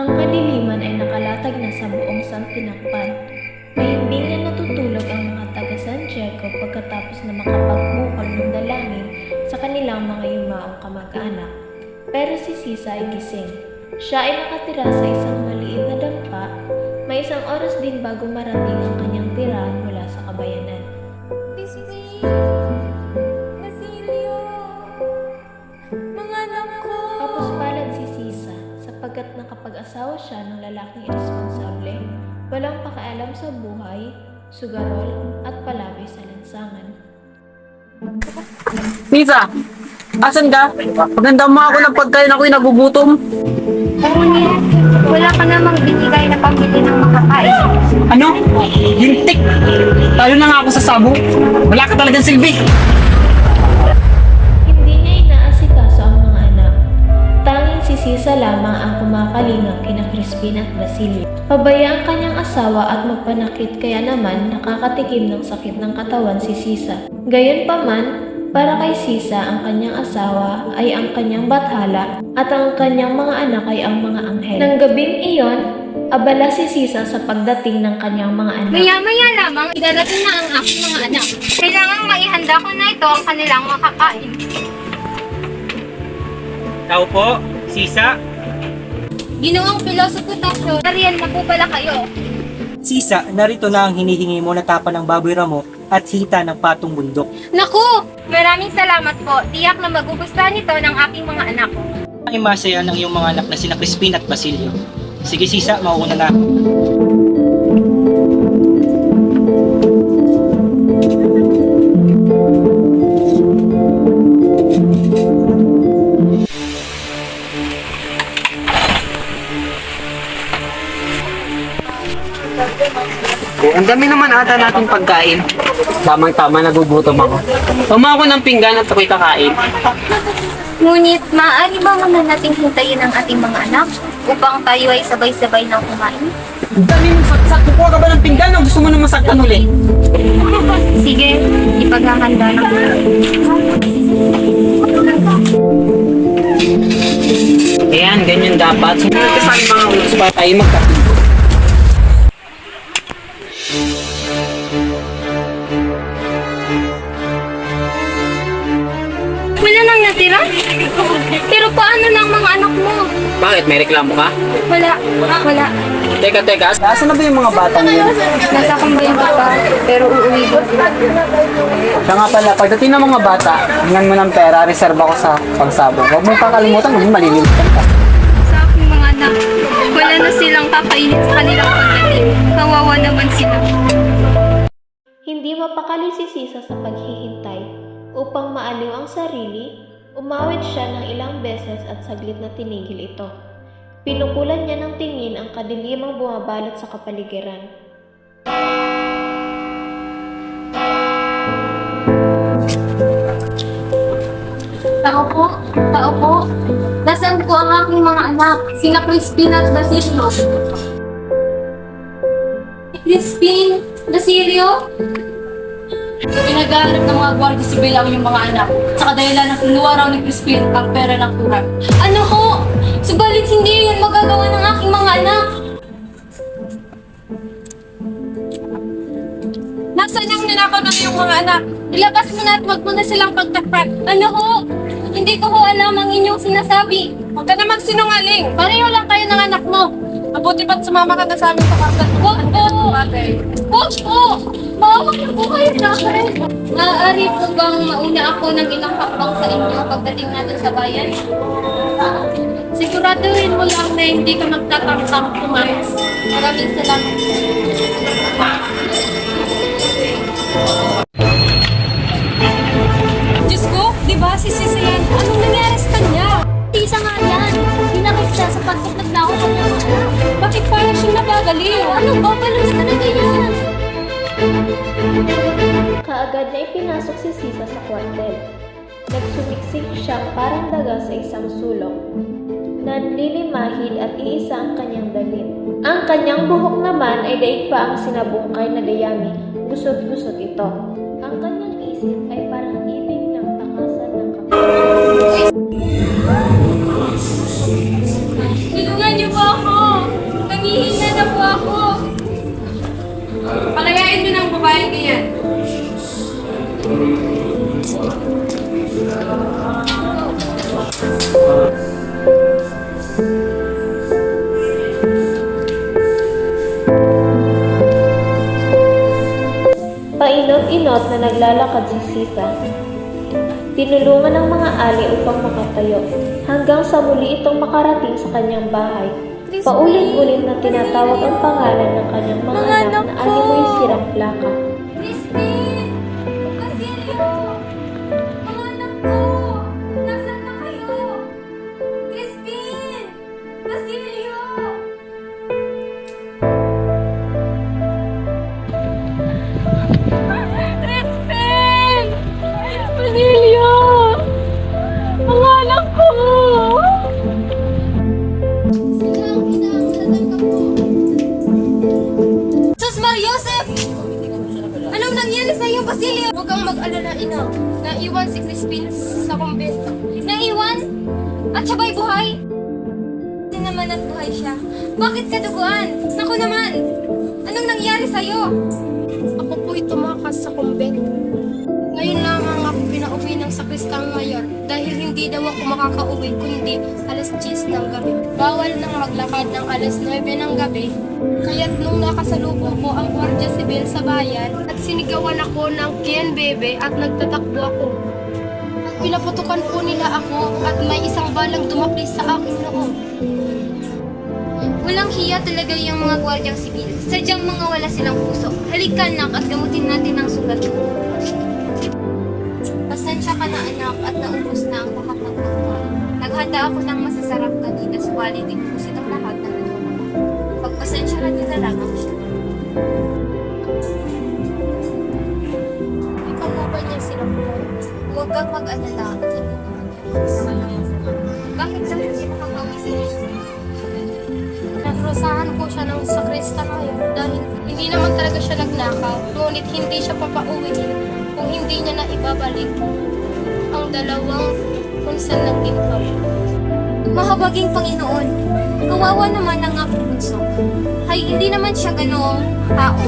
Ang kadiliman ay nakalatag na sa buong San Tinakpan. Mahimbing na natutulog ang mga taga San Diego pagkatapos na makapagbukol ng dalangin sa kanilang mga yumaong kamag-anak. Pero si Sisa ay gising. Siya ay nakatira sa isang maliit na dampa. May isang oras din bago marating ang kanyang tirahan mula sa kabayanan. Basilio! Sapagkat nakapag-asawa siya ng lalaking irresponsable, walang pakialam sa buhay, sugarol at palabay sa lansangan. Nisa, asan ka? Maganda mo ako ng pagkain ako'y nagugutom. Ngunit, wala ka namang binigay na pambili ng makakain. Ano? Lintik! Talo na nga ako sa sabo. Wala ka talagang silbi. Tanging si Sisa lamang ang kumakalinga kina Crispin at Basilio. Pabaya ang kanyang asawa at magpanakit kaya naman nakakatikim ng sakit ng katawan si Sisa. Gayunpaman, para kay Sisa ang kanyang asawa ay ang kanyang bathala at ang kanyang mga anak ay ang mga anghel. Nang gabing iyon, abala si Sisa sa pagdating ng kanyang mga anak. Maya-maya lamang, idarating na ang aking mga anak. Kailangang maihanda ko na ito ang kanilang makakain. Tao po, Sisa. Ginoong pilosopo Tasyo, nariyan na po pala kayo. Sisa, narito na ang hinihingi mo na tapa ng baboy ramo at hita ng patong bundok. Naku! Maraming salamat po. Tiyak na magugustuhan ito ng aking mga anak. Ay masaya ng iyong mga anak na sina Crispin at Basilio. Sige Sisa, mauuna na. Ang dami naman ata nating pagkain. Tamang-tama nagugutom ako. Tuma ako ng pinggan at ako'y kakain. Ngunit, maaari ba muna nating hintayin ang ating mga anak upang tayo ay sabay-sabay ng kumain? Ang dami mong saksak. Kukuha ka ba ng pinggan o gusto mo na masaktan uli? Sige, ipaghahanda na ko. Ayan, ganyan dapat. Sumunod ka sa aking mga ulos para tayo magkasundo. Wala nang natira? Pero paano ng mga anak mo? Bakit? May reklamo ka? Wala, wala. Teka, teka. Asan na ba yung mga batang yun? Nasa kumbayan ko pa, pero uuwi ko. Siya nga pala, pagdating ng mga bata, hingan mo ng pera, reserve ako sa pagsabong. Huwag mong kakalimutan, maging malilimutan ka. Sa aking mga anak, wala na silang kakainin sa kanilang pagdating. Kawawa naman sila. Hindi mapakali si Sisa sa paghihintay. Upang maaliw ang sarili, umawit siya ng ilang beses at saglit na tinigil ito. Pinukulan niya ng tingin ang kadilimang bumabalot sa kapaligiran. Tao po, tao po. Nasaan po ang aking mga anak? Sina Crispin at Basilio. Crispin, Basilio? Pinagahanap ng mga gwardiya sibil ang iyong mga anak. Sa kadahilan ng kinuha raw ni Crispin ang pera ng turan. Ano ho? Subalit hindi yun magagawa ng aking mga anak. Nasaan ang ninakaw ng iyong mga anak? Ilabas mo na at wag mo na silang pagtakpan. Ano ho? Hindi ko ho alam ang inyong sinasabi. Huwag ka na magsinungaling. Pareho lang kayo ng anak mo. Mabuti ba't sumama ka na sa amin sa kasal? Huwag po! Huwag po! Maawa na po kayo sa akin. Maaari po bang mauna ako ng ilang hakbang sa inyo pagdating natin sa bayan? Siguraduhin mo lang na hindi ka magtatangkang kumain. Maraming salamat. Diyos siya nagagaliw? Ano ba? Balos talaga yan. Kaagad na ipinasok si Sisa sa kwartel. Nagsumiksik siyang parang daga sa isang sulok. Nanlilimahid at iisa ang kanyang dalit. Ang kanyang buhok naman ay daig pa ang sinabungkay na dayami. Gusot-gusot ito. kaibigan. Painot-inot na naglalakad si Sita. Tinulungan ng mga ali upang makatayo hanggang sa muli itong makarating sa kanyang bahay Paulit-ulit na tinatawag ang pangalan ng kanyang mga anak na animoy sirang plaka. Basilio? Huwag kang mag-alala, ina. Naiwan si Crispin sa kumbento. Naiwan? At siya ba'y buhay? Hindi naman at buhay siya. Bakit kaduguan? Naku naman! Anong nangyari sa daw ako makakauwi kundi alas 10 ng gabi. Bawal nang maglakad ng alas 9 ng gabi Kaya't nung nakasalubong ko ang Guardia Civil sa bayan at sinigawan ako ng Kian Bebe at nagtatakbo ako. Pinaputukan po nila ako at may isang balang dumaplis sa aking noo. Walang hiya talaga yung mga Guardiang Civil. Sadyang mga wala silang puso. Halika nak at gamutin natin ang sugat mo. Pasensya ka na anak at naubos na ang pagkain. Naghanda ako ng masasarap kanina subalit po silang lahat ng Pagpasensya na din na lamang siya. Ikaw mo ba niya sinaktan? Huwag kang mag-alala at hindi naman. Bakit lang hindi nakakauwi si Crispin? Nagrusahan ko siya ng sakristan ngayon dahil hindi naman talaga siya nagnakaw. Ngunit hindi siya papauwiin kung hindi niya na ibabalik ang dalawang kung saan ng ginhaw. Mahabaging Panginoon, kawawa naman ang aking bunso. Ay, hindi naman siya ganoong tao.